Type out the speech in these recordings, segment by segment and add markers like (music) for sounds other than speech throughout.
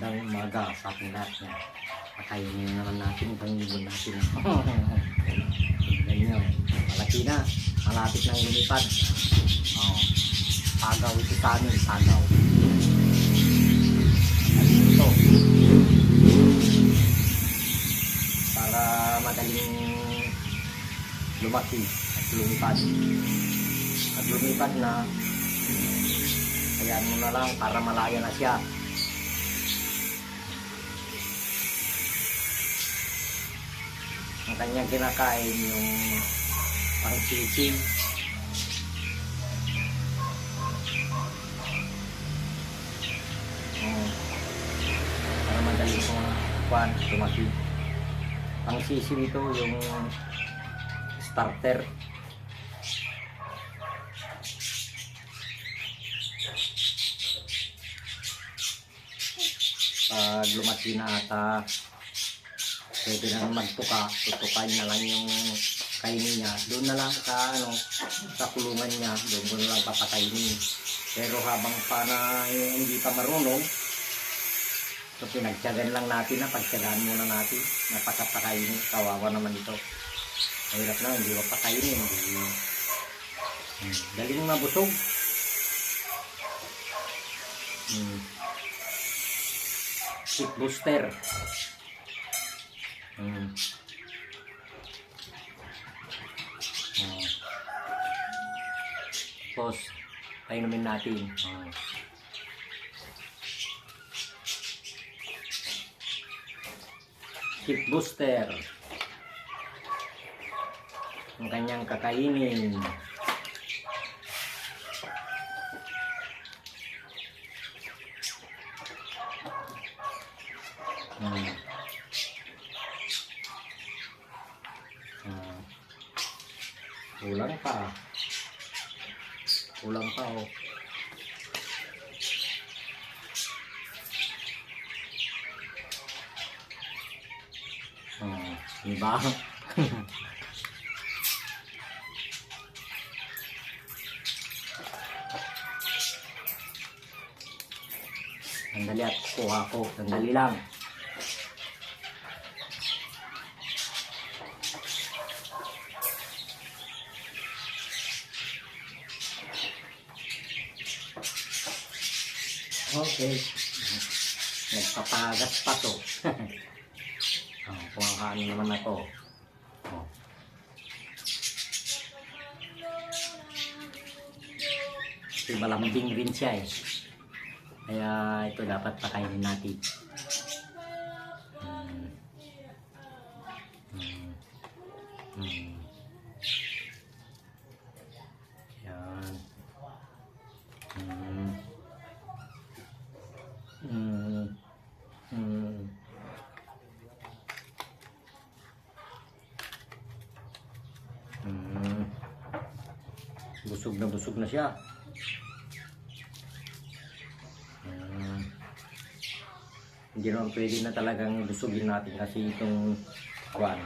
Magandang umaga sa ating lahat na pakainin na naman natin itong ibon natin. (laughs) Tingnan nyo, malaki na. Malapit nang lumipad. Oh, pagaw ito sa amin, pagaw. Ito. Para madaling lumaki at lumipad. At lumipad na, Ayan mo na lang para malaya na siya. Ang kanyang kinakain yung pang-chicken. Oh. Para madali kong kuhan, tumaki. Pang-sisi nito yung starter. pag lumaki na ata pwede na magtuka tutukan na lang yung kainin niya doon na lang sa ano sa kulungan niya doon na lang papakainin pero habang pa na yung hindi pa marunong so pinagtyagan lang natin na pagtyagaan muna natin na pagkapakainin kawawa naman ito mahirap na hindi mapakainin hindi hmm. daling mabusog hmm. Kick booster. Hmm. Oh. Tapos, painumin natin. Oh. Kick booster. Ang kanyang kakainin. Hmm. Ah. Kulang pa. Kulang pa oh. Oh, diba? (laughs) Sandali at kuha ko. Sandali lang. Okay. Nagpapagas pa to. (laughs) oh, kumakain naman ako. Oh. Kasi malambing rin siya eh. Kaya ito dapat pakainin natin. Hmm. Hmm. Hmm. Yan. Hmm. Hmm. Hmm. Hmm. Busog na busog na siya. Hmm. Hindi naman pwede na talagang busugin natin kasi itong kwan.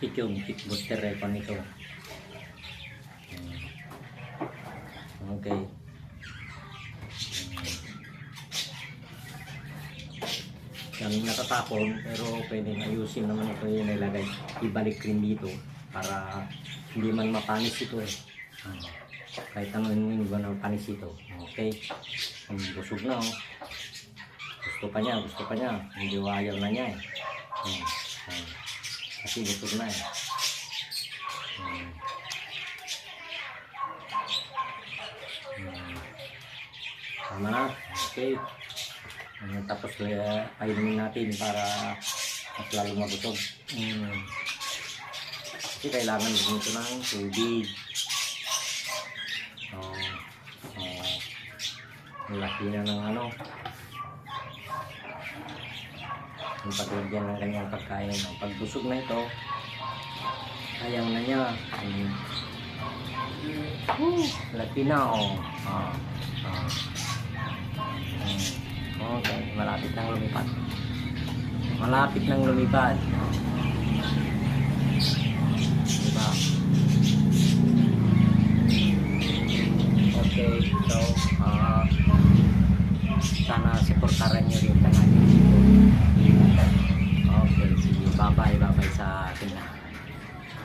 Kityung kit booster record nito. Hmm. Okay. Yan natatapon pero pwedeng ayusin naman ito yung nilagay. Ibalik rin dito para hindi man mapanis ito eh. Ah, kahit ano yung iba na panis ito. Okay. Ang busog na oh. Gusto pa niya, gusto pa niya. Hindi ayaw na niya eh. Hmm. Hmm. Kasi busog na eh. Hmm. Hmm. Tama na. Okay. Ano, tapos uh, painumin natin para mas lalo mabusog. Mm. Kasi kailangan din ito ng tubig. Oh, oh. Ang laki na ng ano. Yung paglagyan ng kanyang pagkain. Ang pagbusog na ito, ayaw na niya. Mm. Woo, laki na oh. Ah, ah. Mm. Okay, malapit nang lumipad. Malapit nang lumipad. Diba? Okay, so, ah, sana supportaran nyo rin